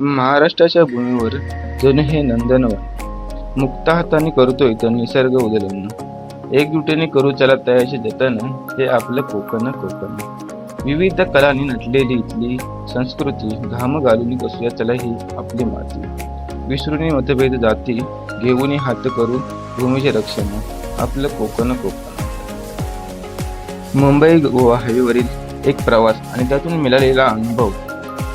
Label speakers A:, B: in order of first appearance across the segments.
A: महाराष्ट्राच्या भूमीवर जणू हे नंदनवन. मुक्ता हाताने करतोय तर निसर्ग उदलवण एकजुटीने करू चला तयाशी जतन हे आपलं कोकण कोकण. विविध कलांनी नटलेली इथली संस्कृती घाम घालून बसूया चला ही आपली माती. विसरून मतभेद जाती घेऊन हात करू भूमीचे रक्षण आपलं कोकण कोकण. मुंबई गोवा हायवेवरील एक प्रवास आणि त्यातून मिळालेला अनुभव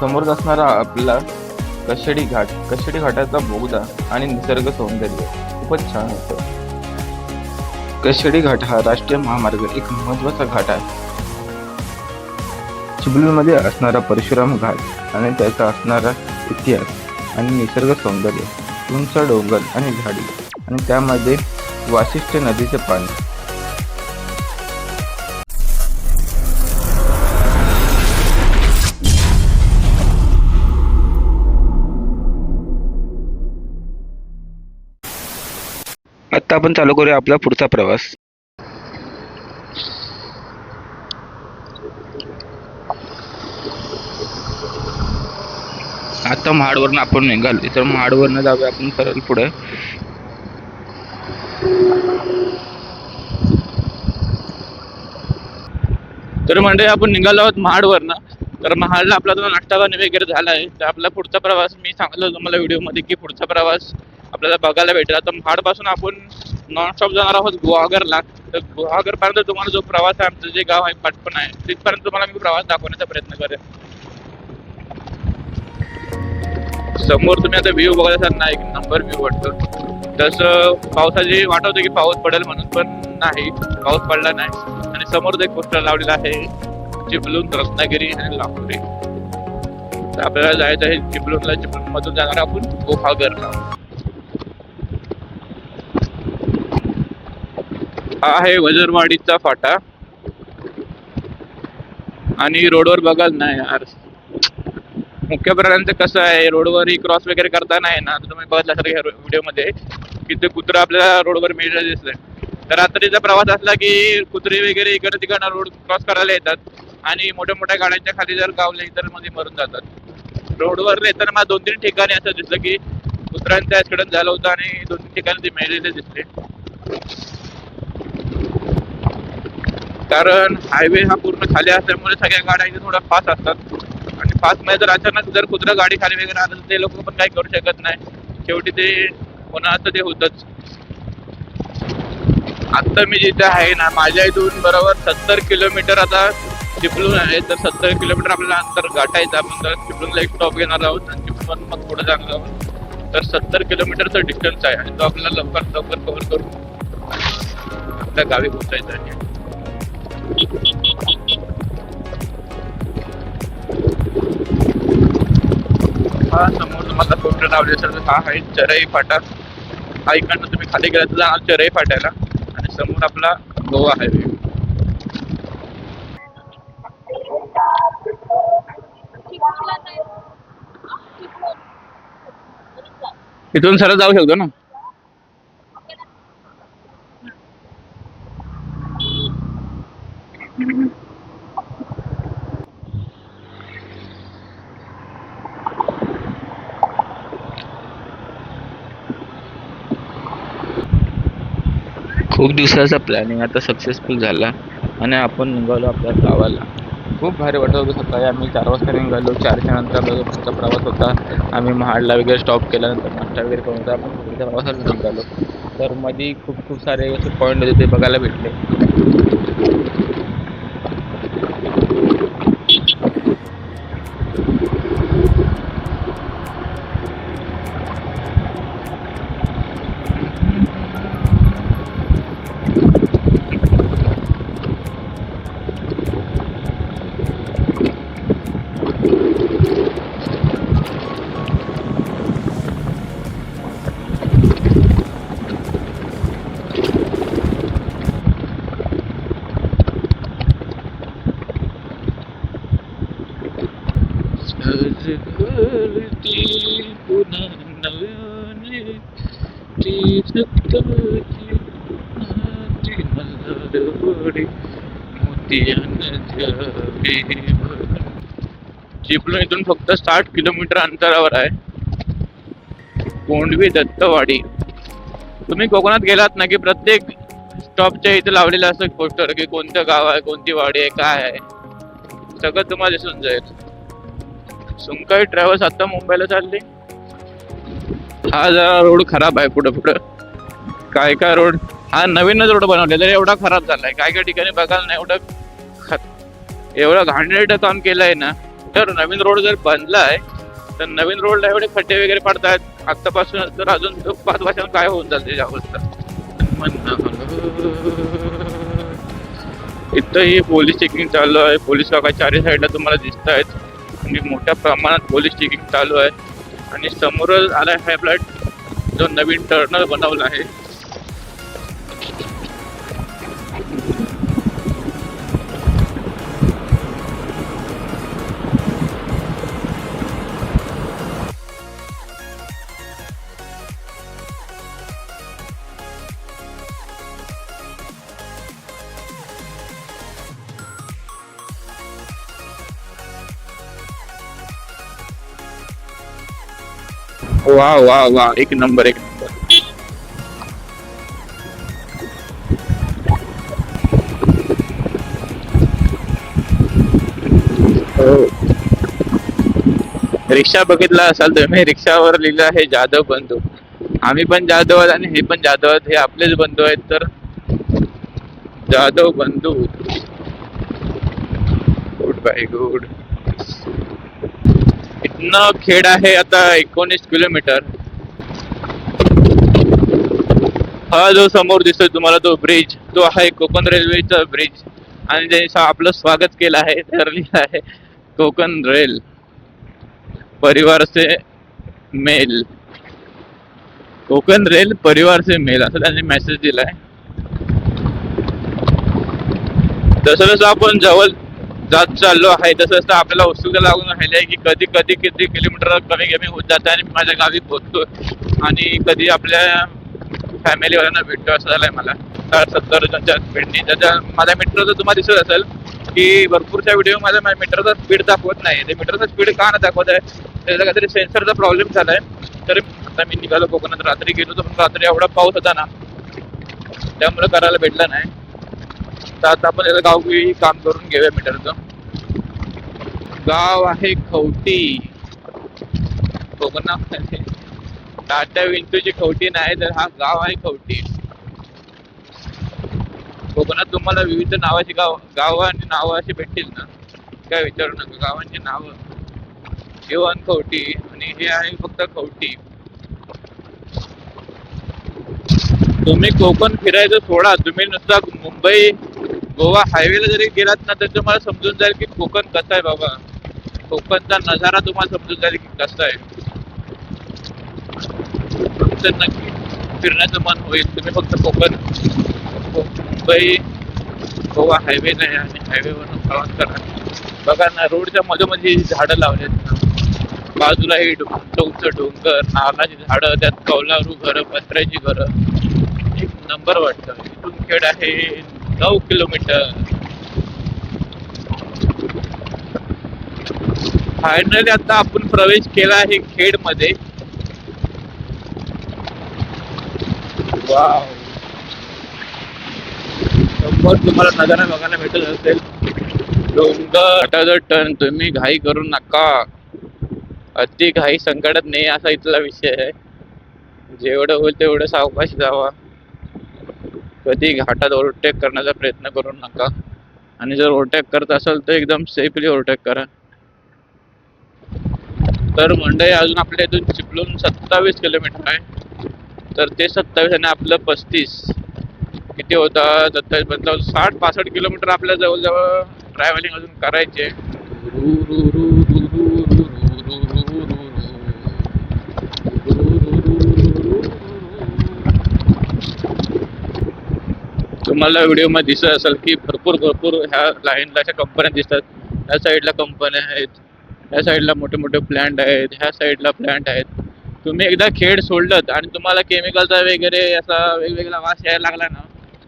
A: समोर असणारा आपला कशेडी घाट कशेडी घाटाचा बोगदा आणि निसर्ग सौंदर्य खूपच छान होतं. कशेडी घाट हा राष्ट्रीय महामार्ग एक महत्त्वाचा घाट आहे. चिपळूणमध्ये असणारा परशुराम घाट आणि त्याचा असणारा इतिहास आणि निसर्ग सौंदर्य उंच डोंगर आणि झाडी आणि त्यामध्ये वाशिष्ठ नदीचे पाणी आपण चालू करूया आपला पुढचा प्रवास. आता महाडवरनं आपण निघालो तर महाडवरनं जाऊया आपण सरळ पुढे. तर म्हणजे आपण निघालो आहोत महाडवरनं. तर महाडला आपला जो नाश्ता पाणी वगैरे झाला आहे तर आपला पुढचा प्रवास मी सांगितलं तुम्हाला मला व्हिडिओमध्ये की पुढचा प्रवास आपल्याला बघायला भेटेल. आता महाडपासून आपण नॉनस्टॉप जाणार आहोत गुहागरला. तर गुहागरपर्यंत तुम्हाला जो प्रवास आहे आमचं जे गाव आहे पाटपण आहे तिथपर्यंत तुम्हाला मी प्रवास दाखवण्याचा प्रयत्न करेन. समोर तुम्ही आता व्ह्यू बघत असाल ना एक नंबर व्ह्यू वाटतो. तसं पावसाची वाटत होती की पाऊस पडेल म्हणून पण नाही पाऊस पडला नाही. आणि समोर एक पोस्टर लावलेला आहे चिपलून रत्नागिरी आणि लांबुरी. तर आपल्याला जायचं आहे चिपलूनला चिपलून मधून जाणार आपण गुहागरला. हा आहे वजरवाडीचा फाटा. आणि रोडवर बघाल ना यार. मुख्य प्राण्यांचं कसं आहे रोडवर क्रॉस वगैरे करताना आहे ना. तुम्ही बघितलं असाल ह्या व्हिडिओमध्ये की ते कुत्रं आपल्याला रोडवर मिळालं दिसलं तर रात्रीचा प्रवास असला की कुत्री वगैरे इकडे तिकडनं रोड क्रॉस करायला येतात. आणि मोठ्या मोठ्या गाड्यांच्या खाली जर गावले तर मध्ये मरून जातात. रोडवर येताना मला दोन तीन ठिकाणी असं दिसलं की कुत्र्यांचा ऍक्सिडेंट झालं होतं आणि दोन तीन ठिकाणी ते मेलेले दिसले. कारण हायवे हा पूर्ण खाली असल्यामुळे सगळ्या गाड्या इथे थोड्या फास्ट असतात. आणि फास्टमध्ये जर अचानक जर कुत्रा गाडी खाली वगैरे आलं तर ते लोक पण काही करू शकत नाही. शेवटी ते होणार ते होतच. आत्ता मी जिथे आहे ना माझ्या इथून बरोबर सत्तर किलोमीटर आता चिपळूण आहे. तर सत्तर किलोमीटर आपल्याला अंतर गाठायचं आपण तर चिपळूणला एक स्टॉप घेणार आहोत आणि चिपळून मग पुढे जाणार आहोत. तर सत्तर किलोमीटरचा डिस्टन्स आहे आणि तो आपल्याला लवकर लवकर कव्हर करून आपल्या गावी पोहोचायचा आहे. हा समोर तुम्हाला फोटो लावले असेल तर हा आहे चराई फाटा. हा इकडनं तुम्ही खाली गेला तर जाणार चरई फाट्याला. आणि समोर आपला गोवा हायवे. इथून सरळ जाऊ शकतो ना? खूप दिवसाचा प्लॅनिंग आता सक्सेसफुल झाला आणि आपण निघालो आपल्या गावाला. खूप भारी वाटत होतं सकाळी. आम्ही चार वाजता निघालो. चारच्या नंतर आपला पुढचा प्रवास होता. आम्ही महाडला वगैरे स्टॉप केल्यानंतर नाश्ता वगैरे करून होता आपण पुढच्या प्रवासाला निघालो. तर मध्ये खूप खूप सारे असे पॉईंट होते ते बघायला भेटले. चिपळूण इथून फक्त साठ किलोमीटर अंतरावर आहे. कोंडवी दत्तवाडी. तुम्ही कोकणात गेलात ना की प्रत्येक स्टॉपच्या इथे लावलेलं असं पोस्टर की कोणतं गाव आहे कोणती वाडी आहे काय आहे? सगळं तुम्हाला दिसून जाईल. सुंकाई ट्रॅव्हल्स आता मुंबईला चालली. हा जरा रोड खराब आहे पुढं पुढं. काय काय रोड हा नवीनच रोड बनवलेला आहे, एवढा खराब झालाय. काय काय ठिकाणी बघायला नाही. एवढं एवढं घाणेरडं काम केलंय ना तर नवीन रोड जर बनलाय तर नवीन रोडला एवढे खड्डे वगैरे पडतात आतापासून तर अजून पाच वर्षांत काय होऊन जाते त्याची अवस्था इथंही पोलीस चेकिंग चालू आहे. पोलीस काका चारही साईडला तुम्हाला दिसत आहेत आणि मोठ्या प्रमाणात पोलीस चेकिंग चालू आहे. आणि समोरच आला आहे फ्लॅट जो नवीन टर्नल बनवला आहे. वा वा वा एक नंबर एक नंबर. हो. रिक्षा बघितला असाल तुम्ही रिक्षावर लिहिलं आहे जाधव बंधू. आम्ही पण जाधव आहोत आणि हे पण जाधव आहेत हे आपलेच बंधू आहेत तर जाधव बंधू. गुड बाय गुड इथनं खेड आहे आता एकोणीस किलोमीटर. हा जो समोर दिसतोय तुम्हाला तो ब्रिज तो आहे कोकण रेल्वेचा ब्रिज आणि ज्याचं आपलं स्वागत केलं आहे ठरलेलं आहे कोकण रेल परिवार से मेल कोकण रेल परिवार से मेल असं त्यांनी मेसेज दिलाय. जसं जसं आपण जवळ जात चाललो आहे. तसं तसं आपल्याला उत्सुकता लागून राहिली आहे की कधी कधी किती किलोमीटर कमी कमी होत जात आणि माझ्या गावी पोहोचतो आणि कधी आपल्या फॅमिलीवाल्यांना भेटतो असं झालंय मला. सत्तर जणच्या भेटणी त्याच्या माझ्या मीटरचं तुम्हाला दिसत असेल की भरपूरच्या व्हिडिओ माझ्या मीटरचा स्पीड दाखवत नाही. ते मीटरचा स्पीड का नाही दाखवत आहे? त्याचा काहीतरी सेन्सरचा प्रॉब्लेम झालाय. तरी आता मी निघालो कोकणात रात्री. गेलो तर रात्री एवढा पाऊस होता ना त्यामुळे करायला भेटला नाही. तर आता आपण याचं गावकी काम करून घेऊया मीटरचं गाव आहे खवटी. कोकणामध्ये टाटा विंटूची खवटी नाही तर हा गाव आहे खवटी. कोकणात तुम्हाला विविध नावाची गाव गाव आणि नावं अशी भेटतील ना? काय विचारू नका गावांची नावं. जेवण खवटी आणि हे आहे फक्त खवटी. तुम्ही कोकण फिरायचं सोडा. तुम्ही नुसता मुंबई गोवा हायवेला जरी गेलात ना तर तुम्हाला समजून जाईल की कोकण कसं आहे बाबा. कोकणचा नजारा तुम्हाला समजून जाईल की कसा आहे. तर नक्की फिरण्याचं मन होईल. तुम्ही फक्त कोकण मुंबई गोवा हायवे नाही आणि हायवेवरून प्रवास करा. बघा ना रोडच्या मधोमधी झाडं लावलेत ना. बाजूला ही उंच उंच डोंगर नारळाची झाडं त्यात कौलारू घरं पत्र्याची घरं. एक नंबर वाटतं. इथून खेड आहे नऊ किलोमीटर. फायनली आता आपण प्रवेश केला आहे खेडमध्ये वाव तुम्हाला नजारा बघायला भेटत असेल. डोंगर अटाचा टन तुम्ही घाई करू नका. अति घाई संकटात नाही असा इथला विषय आहे. जेवढं होईल तेवढं सावकाश जावा. कधी घाटात ओव्हरटेक करण्याचा प्रयत्न करू नका. आणि जर ओव्हरटेक करत असाल तर एकदम सेफली ओव्हरटेक करा. तर मंडई अजून आपल्या इथून चिपलून सत्तावीस किलोमीटर आहे. तर ते सत्तावीस आणि आपलं पस्तीस. किती होता? सत्तावीस पंचावन्न साठ पासष्ट किलोमीटर आपल्या जवळजवळ ट्रॅव्हलिंग अजून करायचे. तुम्हाला व्हिडिओमध्ये दिसत असेल की भरपूर भरपूर ह्या लाईनला अशा कंपन्या दिसतात. ह्या साईडला कंपन्या आहेत. ह्या साईडला मोठे मोठे प्लॅन्ट आहेत. ह्या साईडला प्लॅन्ट आहेत. तुम्ही एकदा खेड सोडलं आणि तुम्हाला केमिकलचा वगैरे असा वेगवेगळा वास यायला लागला ना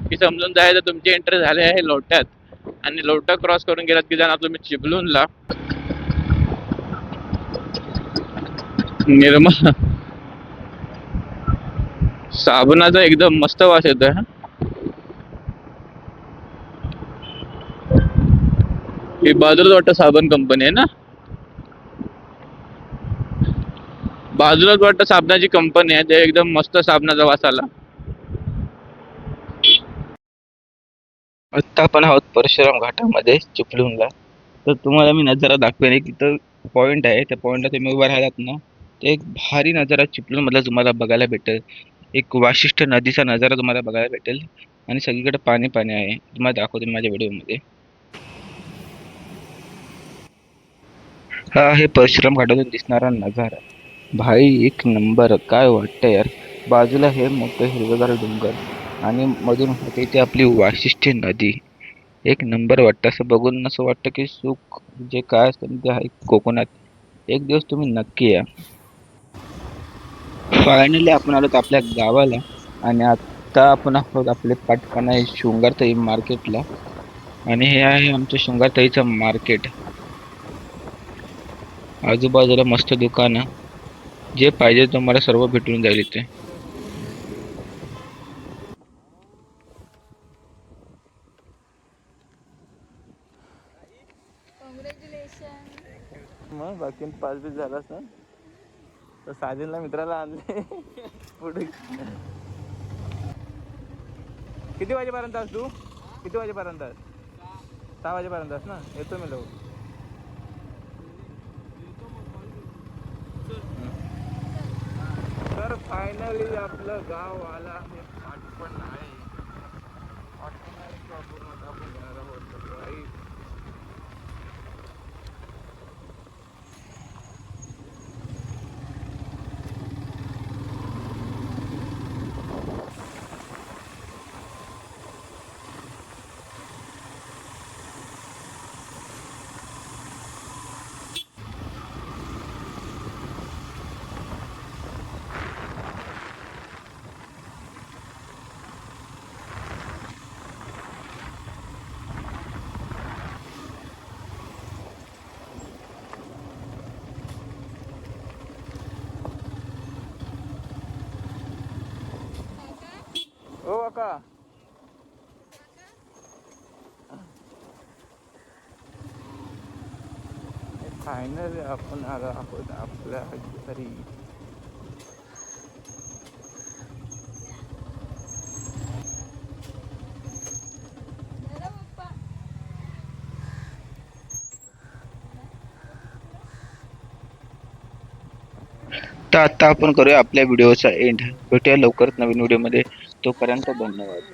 A: की समजून जायचं तुमचे एंट्री झाले आहे लोट्यात. आणि लोटा क्रॉस करून गेलात की जाणार तुम्ही चिपळूणला
B: निर्मा साबणाचा एकदम मस्त वास येतोय हा. ही बाजूलाच वाटतं साबण कंपनी आहे ना? बाजूलाच वाटतं साबणाची कंपनी आहे ते एकदम मस्त साबणाचा वास आला. आत्ता आपण आहोत परशुराम घाटामध्ये चिपळूणला. तर तुम्हाला मी नजारा दाखवेन एक इथं पॉईंट आहे. त्या पॉईंटला तुम्ही उभा राहिलात ना ते एक भारी नजारा चिपळूणमधला तुम्हाला बघायला भेटेल. एक वाशिष्ठ नदीचा नजारा तुम्हाला बघायला भेटेल. आणि सगळीकडे पाणी पाणी आहे. तुम्हाला दाखवतो माझ्या व्हिडिओमध्ये हा आहे परशुराम घाटातून दिसणारा नजारा. भाई एक नंबर. काय वाटतं यार? बाजूला हे मोठं हिरवगार डोंगर आणि मधून होते ते आपली वाशिष्ठी नदी. एक नंबर वाटतं. असं बघून असं वाटतं की सुख जे काय असतं ते आहे कोकणात. एक दिवस तुम्ही नक्की या. फायनली आपण आलो आपल्या गावाला आणि आता आपण आहोत आपले पाटकाना शृंगारताई मार्केटला आणि हे आहे आमचं शृंगारताईचं मार्केट आजूबाजूला मस्त दुकानं. जे पाहिजे तुम्हाला सर्व भेटून जाईल इथे.
C: मग बाकी पाच बीस झाला सर तर साजिनला मित्राला आणले. पुढे. किती वाजेपर्यंत आहेस तू? किती वाजेपर्यंत सहा वाजेपर्यंत आहेस ना? येतो मी लवकर तर फायनली आपलं गाव आलं आहे. पाटपण आहे. पाटपण आहे तो आपण आता आपण जाणार आहोत right. ओ काका फायनल आपण आलो आहोत आपल्या घरी.
B: तर आता आपण करूया आपल्या व्हिडिओचा एंड भेटूया लवकरच नवीन व्हिडिओमध्ये तोपर्यंत धन्यवाद.